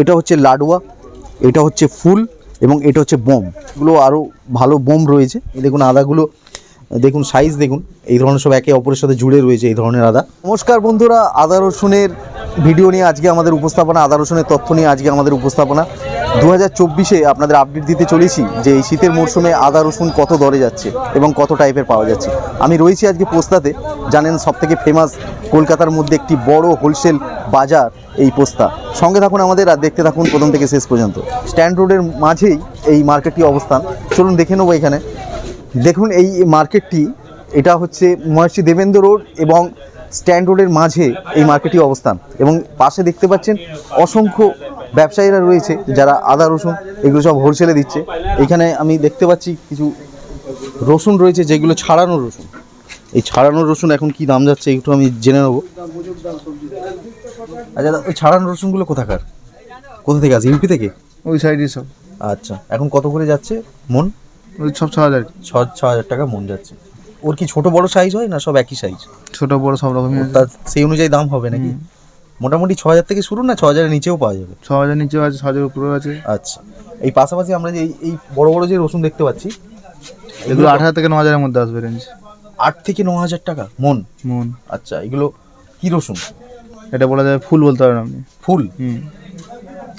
এটা হচ্ছে লাডুয়া, এটা হচ্ছে ফুল এবং এটা হচ্ছে বোম। এগুলো আরও ভালো বোম রয়েছে। দেখুন আদাগুলো, দেখুন সাইজ দেখুন। এই ধরনের সব একে অপরের সাথে জুড়ে রয়েছে এই ধরনের আদা। নমস্কার বন্ধুরা, আদা রসুনের ভিডিও নিয়ে আজকে আমাদের উপস্থাপনা, আদা রসুনের তথ্য নিয়ে আজকে আমাদের উপস্থাপনা। দু হাজার চব্বিশে আপনাদের আপডেট দিতে চলেছি যে এই শীতের মরশুমে আদা, রসুন কত দরে যাচ্ছে এবং কত টাইপের পাওয়া যাচ্ছে। আমি রয়েছি আজকে পোস্তাতে, জানেন সব থেকে ফেমাস কলকাতার মধ্যে একটি বড় হোলসেল বাজার এই পোস্তা। সঙ্গে থাকুন আমাদের আর দেখতে থাকুন প্রথম থেকে শেষ পর্যন্ত। স্ট্যান্ড রোডের মাঝেই এই মার্কেটটি অবস্থান। চলুন দেখে নেব এখানে। দেখুন এই মার্কেটটি এটা হচ্ছে মহর্ষি দেবেন্দ্র রোড এবং স্ট্যান্ড রোডের মাঝে এই মার্কেটটি অবস্থান। এবং পাশে দেখতে পাচ্ছেন অসংখ্য ব্যবসায়ীরা রয়েছে যারা আদা রসুন এগুলো সব হোলসেলে দিচ্ছে। এখানে আমি দেখতে পাচ্ছি কিছু রসুন রয়েছে যেগুলো ছাড়ানো রসুন। এই ছাড়ানো রসুন এখন কি দাম যাচ্ছে একটু আমি জেনে নেব। আচ্ছা ওই ছাড়ানো রসুনগুলো কোথাকার? কোথা থেকে আছে? ইউপি থেকে? ওই সাইডে সব। আচ্ছা এখন কত করে যাচ্ছে মন? ওই সব ছ হাজার। ছ ছ হাজার টাকা মন যাচ্ছে। ওর কি ছোট বড় সাইজ হয় না সব একই সাইজ ছোট বড় সব রকম তার সেই অনুযায়ী দাম হবে নাকি? মোটামুটি ছ হাজার থেকে শুরু না ছ হাজারের নিচেও পাওয়া যাবে? ছ হাজার নিচেও আছে ছ হাজার উপরেও আছে। আচ্ছা। এই পাশাপাশি আমরা যে এই- এই বড় বড় যে রসুন দেখতে পাচ্ছি এগুলো আট হাজার থেকে ন হাজারের মধ্যে আসবে রেঞ্জ আট থেকে ন হাজার টাকা? মন? মন। আচ্ছা এগুলো কি রসুন? এটা বলা যায় ফুল বলতে পারেন আপনি। ফুল? হুম।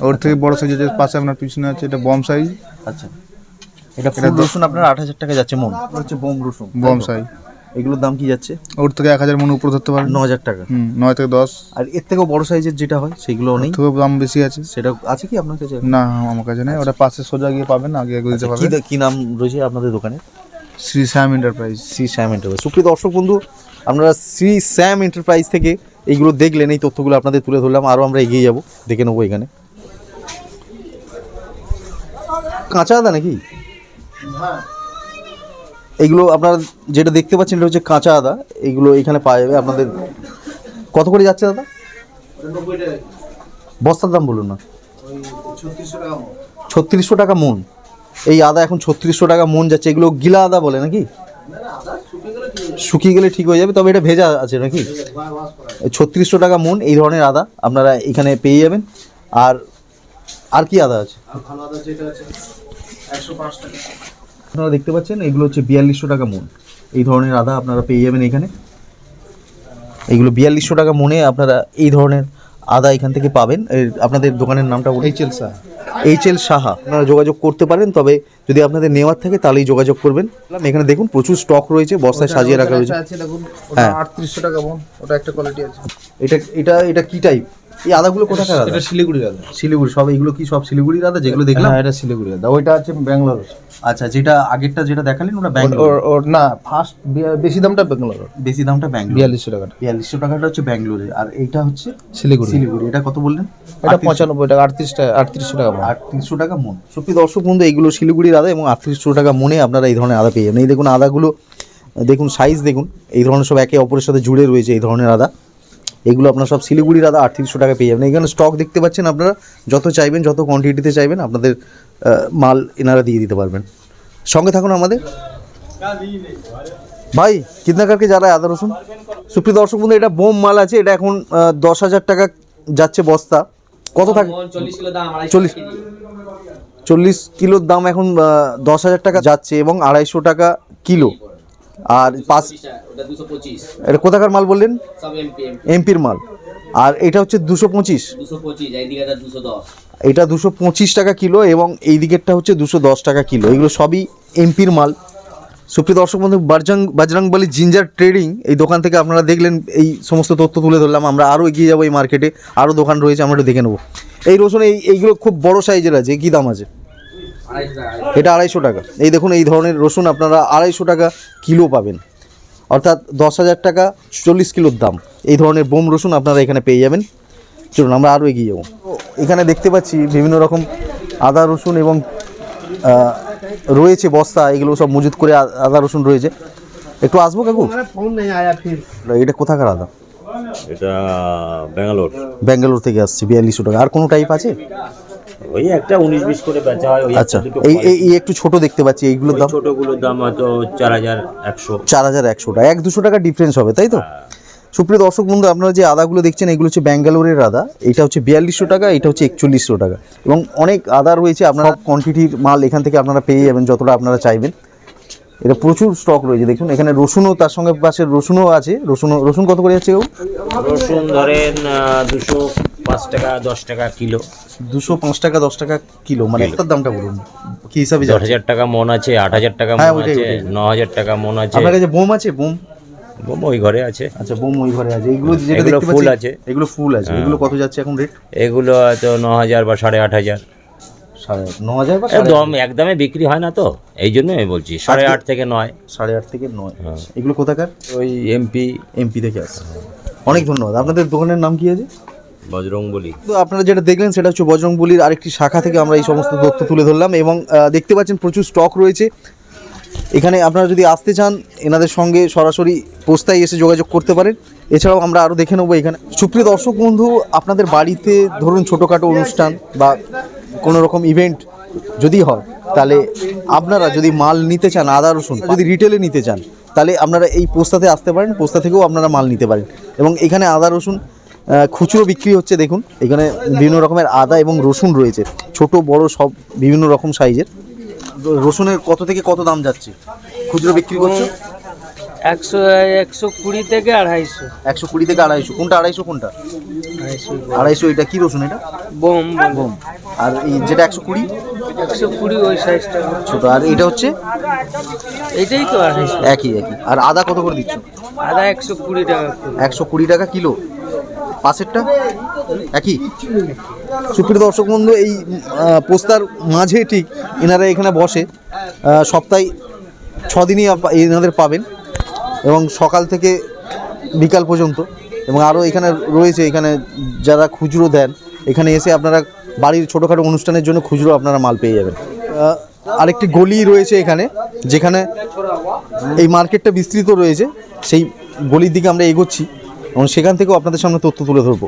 ওর থেকে বড় সাইজ আছে পাশে আপনার পিছনে আছে এটা বম সাইজ আচ্ছা। এটা ফুল রসুন আপনার আট হাজার টাকা যাচ্ছে মন? হচ্ছে বোম রসুন। বম সাইজ এগুলোর দাম কি যাচ্ছে? ওর থেকে এক হাজার মনে উপরে ধরতে পারেন। ন হাজার টাকা। হুম নয় থেকে দশ। আর এর থেকেও বড় সাইজের যেটা হয় সেগুলো নেই? থেকে দাম বেশি আছে। সেটা আছে কি আপনার কাছে? না আমার কাছে নেই। ওটা পাশে সোজা গিয়ে পাবেন আগে আগে দিতে কি পাবেন দা- কি নাম রয়েছে আপনাদের দোকানে শ্রী শ্যাম এন্টারপ্রাইজ শ্রী শ্যাম এন্টারপ্রাইজ সুপ্রিয় দর্শক বন্ধু আপনারা শ্রী শ্যাম এন্টারপ্রাইজ থেকে এইগুলো দেখলেন এই তথ্যগুলো আপনাদের তুলে ধরলাম। আরও আমরা এগিয়ে যাব দেখে নেব এখানে। কাঁচা আদা নাকি? এইগুলো আপনারা যেটা দেখতে পাচ্ছেন, এটা হচ্ছে কাঁচা আদা। এইগুলো এখানে পাওয়া যাবে। আপনাদের কত করে যাচ্ছে দাদা? বস্তার দাম বলুন না। ছত্রিশশো টাকা মন। এই আদা এখন ছত্রিশশো টাকা মন যাচ্ছে। এগুলো গিলা আদা বলে নাকি? শুকিয়ে গেলে ঠিক হয়ে যাবে, তবে এটা ভেজা আছে নাকি? ছত্রিশশো টাকা মন এই ধরনের আদা আপনারা এখানে পেয়ে যাবেন। আর আর কি আদা আছে? আপনারা দেখতে পাচ্ছেন এগুলো হচ্ছে বিয়াল্লিশশো টাকা মন। এই ধরনের আদা আপনারা পেয়ে যাবেন এখানে। এইগুলো বিয়াল্লিশশো টাকা মনে আপনারা এই ধরনের আদা এখান থেকে পাবেন। আপনাদের দোকানের নামটা H L Saha H L Saha আপনারা যোগাযোগ করতে পারেন তবে যদি আপনাদের নেওয়ার থাকে তাহলেই যোগাযোগ করবেন। এখানে দেখুন প্রচুর স্টক রয়েছে বস্তায় সাজিয়ে রাখা রয়েছে। হ্যাঁ। আটত্রিশশো টাকা বম ওটা একটা কোয়ালিটি আছে। এটা এটা এটা কি টাইপ এই আদাগুলো কোথাকার আদা? এটা শিলিগুড়ি দাদা শিলিগুড়ি সব এগুলো কি সব শিলিগুড়ির আদা যেগুলো দেখলাম? হ্যাঁ এটা শিলিগুড়ি দাদা ওইটা আছে ব্যাঙ্গালোর। আচ্ছা যেটা আগেরটা যেটা দেখালেন ওটা ব্যাঙ্গালোর? না ফার্স্ট বেশি দামটা ব্যাঙ্গালোর। বেশি দামটা ব্যাঙ্গালোর। বিয়াল্লিশশো টাকাটা। বিয়াল্লিশশো টাকাটা হচ্ছে ব্যাঙ্গালোরে আর এইটা হচ্ছে শিলিগুড়ি। শিলিগুড়ি। এটা কত বললেন? এটা পঁচানব্বই টাকা আটত্রিশ টাকা আটত্রিশশো টাকা তিনশো টাকা মন। সত্যি দর্শক বন্ধু এইগুলো শিলিগুড়ির আদা এবং আটত্রিশশো টাকা মনে আপনারা এই ধরনের আদা পেয়ে যাবেন। এই দেখুন আদাগুলো দেখুন সাইজ দেখুন। এই ধরনের সব একে অপরের সাথে জুড়ে রয়েছে এই ধরনের আদা। এগুলো আপনার সব শিলিগুড়ির আদা আটত্রিশশো টাকা পেয়ে যাবেন। এখানে স্টক দেখতে পাচ্ছেন আপনারা, যত চাইবেন, যত কোয়ান্টিটিতে চাইবেন, আপনাদের মাল এনারা দিয়ে দিতে পারবেন। সঙ্গে থাকুন আমাদের। ভাই কিতনা কারকে যা রা আদা, রসুন, সুপ্রিয় দর্শক বন্ধু, এটা বোম মাল আছে, এটা এখন দশ হাজার টাকা যাচ্ছে বস্তা। কত থাকে? চল্লিশ। চল্লিশ কিলোর দাম এখন দশ হাজার টাকা যাচ্ছে এবং আড়াইশো টাকা কিলো। আর পাঁচ এটা কোথাকার মাল বললেন? এমপির মাল। আর এটা হচ্ছে দুশো পঁচিশ? এটা দুশো পঁচিশ টাকা কিলো এবং এই দিকেরটা হচ্ছে দুশো দশ টাকা কিলো। এগুলো সবই এমপির মাল। সুপ্রিয় দর্শক বন্ধু বাজরাং বাজরাংবালি জিঞ্জার ট্রেডিং এই দোকান থেকে আপনারা দেখলেন এই সমস্ত তথ্য তুলে ধরলাম। আমরা আরও এগিয়ে যাব এই মার্কেটে। আরও দোকান রয়েছে আমরা একটু দেখে নেব। এই রসুন এই এইগুলো খুব বড় সাইজের আছে কী দাম আছে? এটা আড়াইশো টাকা। এই দেখুন এই ধরনের রসুন আপনারা আড়াইশো টাকা কিলো পাবেন। অর্থাৎ দশ হাজার টাকা চল্লিশ কিলোর দাম। এই ধরনের বোম রসুন আপনারা এখানে পেয়ে যাবেন। চলুন আমরা আরও এগিয়ে যাব। এখানে দেখতে পাচ্ছি বিভিন্ন রকম আদা রসুন এবং রয়েছে বস্তা এগুলো সব মজুত করে আদা রসুন রয়েছে। একটু আসব কাকু? এটা কোথাকার আদা? এটা ব্যাঙ্গালোর। ব্যাঙ্গালোর থেকে আসছে বিয়াল্লিশশো টাকা। আর কোনো টাইপ আছে? ওই একটা উনিশ বিশ করে বেচা হয় ওই আচ্ছা এই এই- একটু ছোট দেখতে পাচ্ছি এইগুলোর দাম? ছোটগুলোর হয়তো টাকা। এক দুশো টাকা ডিফারেন্স হবে তাই তো? সুপ্রিয় দর্শক বন্ধু আপনারা যে আদাগুলো দেখছেন এগুলো হচ্ছে ব্যাঙ্গালোরের আদা। এটা হচ্ছে বিয়াল্লিশশো টাকা এটা হচ্ছে একচল্লিশশো টাকা। এবং অনেক আদা রয়েছে আপনারা কোয়ান্টিটির মাল এখান থেকে আপনারা পেয়ে যাবেন যতটা আপনারা চাইবেন। এটা প্রচুর স্টক রয়েছে দেখুন এখানে রসুনও তার সঙ্গে পাশে রসুনও আছে। রসুন রসুন কত করে যাচ্ছে রসুন ধরেন দুশো পাঁচ টাকা দশ টাকা কিলো। দুশো পাঁচ টাকা দশ টাকা কিলো মানে একটার দামটা বলুন কি হিসাবে দশ হাজার টাকা মন আছে আট হাজার টাকা হ্যাঁ, মন আছে ন হাজার টাকা মন আছে। আপনার কাছে বোম আছে? বোম? বোম ওই ঘরে আছে। আচ্ছা বোম ওই ঘরে আছে। এগুলো যেটা দেখতে ফুল আছে। এগুলো ফুল আছে। এগুলো কত যাচ্ছে এখন রেট এগুলো হয়তো ন হাজার বা সাড়ে আট হাজার। সাড়ে আট ন হাজার বা এ একদমে বিক্রি হয় না তো? এই জন্য আমি বলছি সাড়ে আট থেকে নয়। সাড়ে আট থেকে নয়। এগুলো কোথাকার? ওই এমপি এমপি থেকে আসে অনেক ধন্যবাদ। আপনাদের দোকানের নাম কি আছে? বজরং তো আপনারা যেটা দেখলেন সেটা হচ্ছে বজরংবলির আরেকটি শাখা থেকে আমরা এই সমস্ত তথ্য তুলে ধরলাম এবং দেখতে পাচ্ছেন প্রচুর স্টক রয়েছে। এখানে আপনারা যদি আসতে চান, এনাদের সঙ্গে সরাসরি পোস্তায় এসে যোগাযোগ করতে পারেন। এছাড়াও আমরা আরও দেখে নেব এখানে। সুপ্রিয় দর্শক বন্ধু, আপনাদের বাড়িতে ধরুন ছোটোখাটো অনুষ্ঠান বা কোনো রকম ইভেন্ট যদি হয়, তাহলে আপনারা যদি মাল নিতে চান, আদা, রসুন, যদি রিটেলে নিতে চান, তাহলে আপনারা এই পোস্তাতে আসতে পারেন। পোস্তা থেকেও আপনারা মাল নিতে পারেন। এবং এখানে আদা, রসুন খুচরো বিক্রি হচ্ছে দেখুন। এখানে বিভিন্ন রকমের আদা এবং রসুন রয়েছে। ছোট বড় সব বিভিন্ন রকম সাইজের। রসুনের কত থেকে কত দাম যাচ্ছে? খুচরো বিক্রি করছ? একশো একশো কুড়ি থেকে আড়াইশো। একশো কুড়ি থেকে আড়াইশো। কোনটা আড়াইশো কোনটা? আড়াইশো। আড়াইশো এটা কি রসুন এটা? Bomb bomb. আর এই যেটা একশো কুড়ি? একশো কুড়ি ওই সাইজটা। ছোট। আর এটা হচ্ছে? এটাই তো আড়াইশো। একই একই। আর আদা কত করে দিচ্ছ? আদা একশো কুড়ি টাকা একশো কুড়ি টাকা কিলো। পাশেরটা? একই? সুপ্রিয় দর্শক বন্ধু, এই পোস্তার মাঝে ঠিক এনারা এখানে বসে। সপ্তাহে ছ দিনই এনাদের পাবেন এবং সকাল থেকে বিকাল পর্যন্ত। এবং আরও এখানে রয়েছে, এখানে যারা খুচরো দেন, এখানে এসে আপনারা বাড়ির ছোটোখাটো অনুষ্ঠানের জন্য খুচরো আপনারা মাল পেয়ে যাবেন। আরেকটি গলি রয়েছে এখানে, যেখানে এই মার্কেটটা বিস্তৃত রয়েছে। সেই গলির দিকে আমরা এগোচ্ছি। এবং সেখান থেকেও আপনাদের সামনে তথ্য তুলে ধরবো।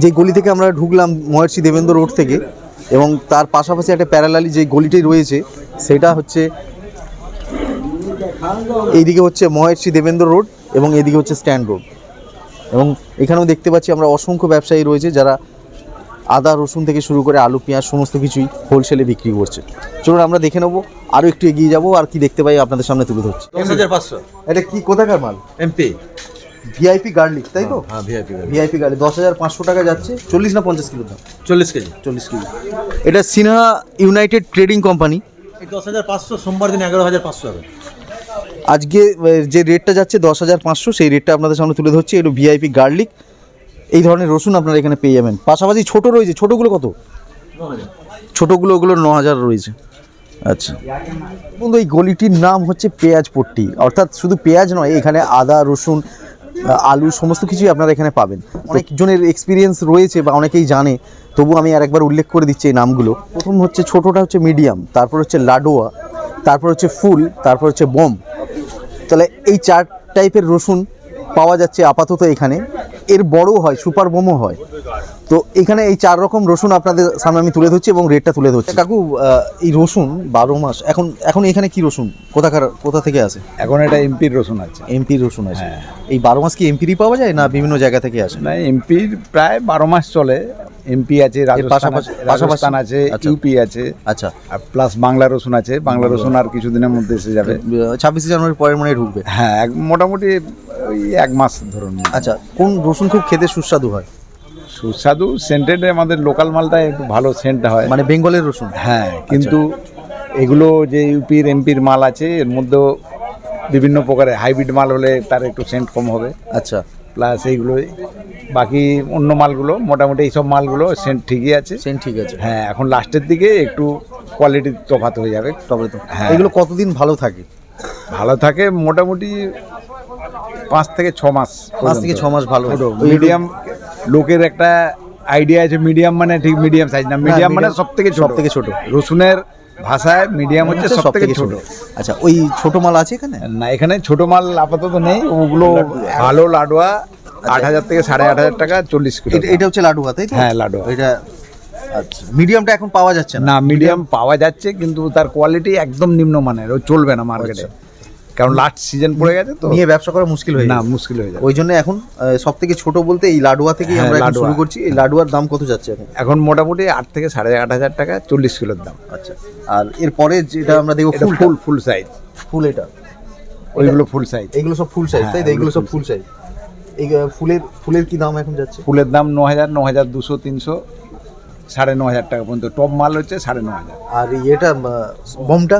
যে গলি থেকে আমরা ঢুকলাম মহর্ষি দেবেন্দ্র রোড থেকে এবং তার পাশাপাশি একটা প্যারালালি যে গলিটি রয়েছে সেটা হচ্ছে এইদিকে হচ্ছে মহর্ষি দেবেন্দ্র রোড এবং এদিকে হচ্ছে স্ট্যান্ড রোড। এবং এখানেও দেখতে পাচ্ছি আমরা অসংখ্য ব্যবসায়ী রয়েছে যারা আদা রসুন থেকে শুরু করে আলু পেঁয়াজ সমস্ত কিছুই হোলসেলে বিক্রি করছে। চলুন আমরা দেখে নেব আরও একটু এগিয়ে যাব আর কি দেখতে পাই আপনাদের সামনে তুলে ধরছি। এটা কি কোথাকার মাল? এমপি। ভিআইপি গার্লিক তাই তো? হ্যাঁ ভিআইপি ভিআইপি গার্লিক দশ হাজার পাঁচশো টাকা যাচ্ছে চল্লিশ না পঞ্চাশ কিলো দাম? চল্লিশ কেজি। চল্লিশ কেজি। এটা সিনহা ইউনাইটেড ট্রেডিং কোম্পানি। এই দশ হাজার পাঁচশো সোমবার দিন এগারো হাজার পাঁচশো হবে। আজকে যে রেটটা যাচ্ছে দশ হাজার পাঁচশো সেই রেটটা আপনাদের সামনে তুলে ধরছি এটা ভিআইপি গার্লিক এই ধরনের রসুন আপনারা এখানে পেয়ে যাবেন। পাশাপাশি ছোট রয়েছে ছোটোগুলো কত? ছোটোগুলো ওগুলো ন হাজার রয়েছে। আচ্ছা। বন্ধু এই গলিটির নাম হচ্ছে পেঁয়াজ পট্টি। অর্থাৎ শুধু পেঁয়াজ নয় এখানে আদা রসুন আলু সমস্ত কিছুই আপনারা এখানে পাবেন। অনেকজনের এক্সপিরিয়েন্স রয়েছে বা অনেকেই জানে, তবু আমি আর একবার উল্লেখ করে দিচ্ছি এই নামগুলো। প্রথম হচ্ছে ছোটোটা হচ্ছে মিডিয়াম তারপর হচ্ছে লাডোয়া তারপর হচ্ছে ফুল, তারপর হচ্ছে বোম। তাহলে এই চার টাইপের রসুন পাওয়া যাচ্ছে আপাতত এখানে। এর বড় হয় সুপার বোমও হয়। তো এখানে এই চার রকম রসুন আপনাদের সামনে আমি তুলে ধরছি এবং রেটটা তুলে ধরছি। কাকু এই রসুন বারো মাস এখন এখন এখানে কি রসুন? কোথাকার কোথা থেকে আসে? এখন এটা এমপির রসুন আছে। এমপির রসুন আছে। এই বারো মাস কি এমপিরই পাওয়া যায় না বিভিন্ন জায়গা থেকে আসে? না এমপির প্রায় বারো মাস চলে। এমপি আছে রাজস্থান আছে- আছে আচ্ছা। ইউপি আছে আচ্ছা। আর প্লাস বাংলা রসুন আছে বাংলা রসুন আর কিছুদিনের মধ্যে এসে যাবে। ছাব্বিশে জানুয়ারির পরের মনে ঢুকবে। হ্যাঁ মোটামুটি ওই এক মাস ধরুন। আচ্ছা কোন রসুন খুব খেতে সুস্বাদু হয়? সুস্বাদু সেন্টেড আমাদের লোকাল মালটা একটু ভালো সেন্ট হয়। মানে বেঙ্গলের রসুন? হ্যাঁ কিন্তু এগুলো যে ইউপির এমপির মাল আছে এর মধ্যেও বিভিন্ন প্রকারের হাইব্রিড মাল হলে তার একটু সেন্ট কম হবে। আচ্ছা। প্লাস এইগুলো বাকি অন্য মালগুলো মোটামুটি এইসব মালগুলো সেন্ট ঠিকই আছে। সেন্ট ঠিক আছে। হ্যাঁ এখন লাস্টের দিকে একটু কোয়ালিটির তফাৎ হয়ে যাবে। তবে তো। হ্যাঁ। এগুলো কতদিন ভালো থাকে? ভালো থাকে মোটামুটি পাঁচ থেকে ছ মাস পাঁচ থেকে ছ মাস ভালো মিডিয়াম লোকের একটা আইডিয়া আছে মিডিয়াম মানে ঠিক মিডিয়াম সাইজ না। মিডিয়াম মানে সব থেকে সব থেকে ছোট। রসুনের ভাষায় মিডিয়াম হচ্ছে সব থেকে ছোট। আচ্ছা ওই ছোট মাল আছে এখানে? না এখানে ছোট মাল আপাতত নেই। ওগুলো ভালো লাডুয়া আট হাজার থেকে সাড়ে আট হাজার টাকা চল্লিশ কিলো। এটা- হচ্ছে লাডুয়া তাই হ্যাঁ, লাডুয়া। এটা আচ্ছা মিডিয়ামটা এখন পাওয়া যাচ্ছে না? না মিডিয়াম পাওয়া যাচ্ছে কিন্তু তার কোয়ালিটি একদম নিম্নমানের ও চলবে না মার্কেটে কারণ লাস্ট সিজন পড়ে গেছে তো। নিয়ে ব্যবসা করা মুশকিল হয়ে না মুশকিল হয়ে যায় ওই জন্য এখন সব থেকে ছোট বলতে এই লাডুয়া থেকেই হ্যাঁ, আমরা এখন শুরু করছি। এই লাডুয়ার দাম কত যাচ্ছে এখন? এখন মোটামুটি আট থেকে সাড়ে আট হাজার টাকা চল্লিশ কিলোর দাম। আচ্ছা আর এরপরে যেটা আমরা দেখব ফুল ফুল ফুল সাইজ ফুল এটা। ওইগুলো ফুল সাইজ এইগুলো সব ফুল সাইজ তাই হ্যাঁ, এইগুলো সব ফুল সাইজ এই ফুলের ফুলের কি দাম এখন যাচ্ছে? ফুলের দাম ন হাজার ন হাজার দুশো তিনশো। সাড়ে ন হাজার টাকা পর্যন্ত টপ মাল হচ্ছে সাড়ে ন হাজার। আর এটা বোমটা?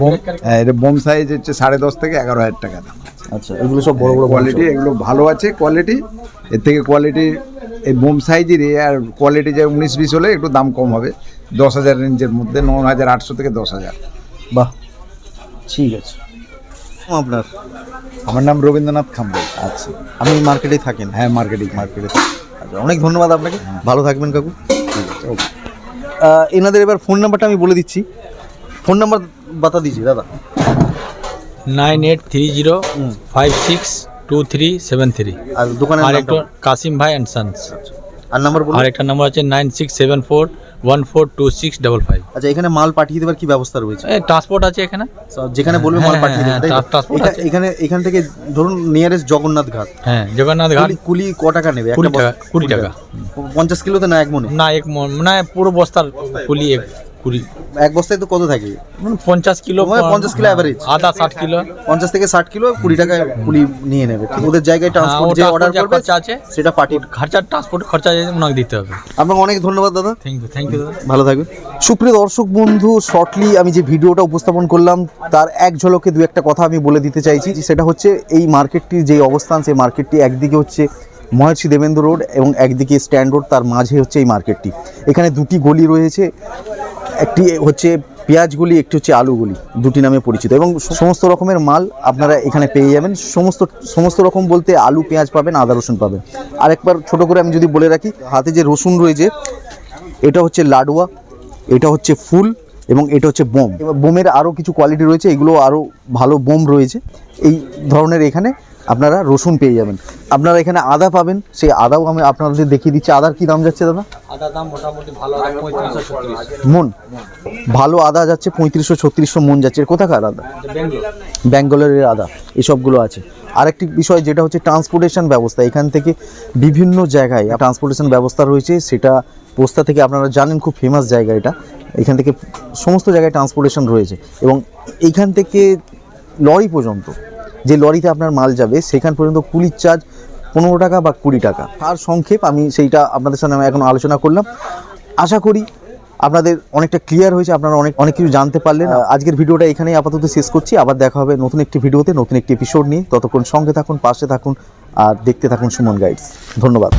বোম? হ্যাঁ এটা বোম সাইজ হচ্ছে সাড়ে দশ থেকে এগারো হাজার টাকা দাম। আচ্ছা এগুলো সব বড় বড় কোয়ালিটি এগুলো ভালো আছে কোয়ালিটি এর থেকে কোয়ালিটি এই বোম সাইজেরই আর কোয়ালিটি যে উনিশ বিশ হলে একটু দাম কম হবে। দশ হাজার রেঞ্জের মধ্যে ন হাজার আটশো থেকে দশ হাজার। বাহ ঠিক আছে। আপনার? আমার নাম রবীন্দ্রনাথ খাম্বল। আচ্ছা আপনি মার্কেটেই থাকেন? হ্যাঁ মার্কেটিং মার্কেটে আচ্ছা অনেক ধন্যবাদ আপনাকে। ভালো থাকবেন কাকু। এনাদের এবার ফোন নাম্বারটা আমি বলে দিচ্ছি। ফোন নাম্বার বাতা দিচ্ছি দাদা। Nine eight three zero five six two three seven three. আর দোকানের আর নামটা? কাসিম ভাই অ্যান্ড সান্স। আর নাম্বার আর একটা নাম্বার আছে nine six seven four one four two six double five আচ্ছা এখানে মাল পাঠিয়ে দেওয়ার কি ব্যবস্থা রয়েছে? ট্রান্সপোর্ট আছে এখানে। যেখানে বলবে মাল হ্যাঁ, পাঠিয়ে দেবেন হ্যাঁ, আছে। এখানে এখান থেকে ধরুন নিয়ারেস্ট জগন্নাথ ঘাট। হ্যাঁ জগন্নাথ ঘাট। কুলি কটাকা ক টাকা নেবে? কুড়ি টাকা, কুড়ি টাকা। পঞ্চাশ কিলোতে না এক মনে? না এক মন না পুরো বস্তার কুলি এক। কুড়ি। এক বস্তায় তো কত থাকে? মানে পঞ্চাশ কিলো মানে পঞ্চাশ কিলো। আধা ষাট কিলো। পঞ্চাশ থেকে ষাট কিলো কুড়ি টাকায় নিয়ে নেবে। ওদের জায়গায় ট্রান্সপোর্ট হ্যাঁ, যে অর্ডার করবে আছে, সেটা খরচা ট্রান্সপোর্ট খরচা ওনাকে দিতে হবে। আপনাকে অনেক ধন্যবাদ দাদা। থ্যাংক ইউ থ্যাংক ইউ দাদা। ভালো থাকবেন। সুপ্রিয় দর্শক বন্ধু শর্টলি আমি যে ভিডিওটা উপস্থাপন করলাম তার এক ঝলকে দু একটা কথা আমি বলে দিতে চাইছি সেটা হচ্ছে এই মার্কেটটির যে অবস্থান সেই মার্কেটটি একদিকে হচ্ছে মহেশী দেবেন্দ্র রোড এবং একদিকে স্ট্যান্ড রোড তার মাঝে হচ্ছে এই মার্কেটটি। এখানে দুটি গলি রয়েছে। একটি হচ্ছে পেঁয়াজ গলি একটি হচ্ছে আলু গলি দুটি নামে পরিচিত এবং সমস্ত রকমের মাল আপনারা এখানে পেয়ে যাবেন। সমস্ত সমস্ত রকম বলতে আলু, পেঁয়াজ পাবেন, আদা, রসুন পাবেন। আরেকবার ছোট করে আমি যদি বলে রাখি, হাতে যে রসুন রয়েছে, এটা হচ্ছে লাডুয়া, এটা হচ্ছে ফুল এবং এটা হচ্ছে বোম। বোমের আরও কিছু কোয়ালিটি রয়েছে, এগুলো আরও ভালো বোম রয়েছে। এই ধরনের এখানে আপনারা রসুন পেয়ে যাবেন। আপনারা এখানে আদা পাবেন সেই আদাও আমি আপনাদের দেখিয়ে দিচ্ছি। আদার কি দাম যাচ্ছে দাদা? আদার দাম মোটামুটি ভালো মন? ভালো আদা যাচ্ছে পঁয়ত্রিশশো ছত্রিশশো মন যাচ্ছে। এর কোথাকার আদা? ব্যাঙ্গালোরের আদা এসবগুলো আছে। আরেকটি বিষয় যেটা হচ্ছে ট্রান্সপোর্টেশন ব্যবস্থা। এখান থেকে বিভিন্ন জায়গায় ট্রান্সপোর্টেশন ব্যবস্থা রয়েছে সেটা পোস্তা থেকে আপনারা জানেন খুব ফেমাস জায়গা এটা। এখান থেকে সমস্ত জায়গায় ট্রান্সপোর্টেশন রয়েছে। এবং এইখান থেকে লরি পর্যন্ত যে লরিতে আপনার মাল যাবে সেখান পর্যন্ত কুলির চার্জ পনেরো টাকা বা কুড়ি টাকা। তার সংক্ষেপ আমি সেইটা আপনাদের সামনে আমি এখন আলোচনা করলাম। আশা করি আপনাদের অনেকটা ক্লিয়ার হয়েছে আপনারা অনেক অনেক কিছু জানতে পারলেন। আজকের ভিডিওটা এখানেই আপাতত শেষ করছি। আবার দেখা হবে নতুন একটি ভিডিওতে নতুন একটি এপিসোড নিয়ে। ততক্ষণ সঙ্গে থাকুন পাশে থাকুন আর দেখতে থাকুন সুমন গাইডস ধন্যবাদ।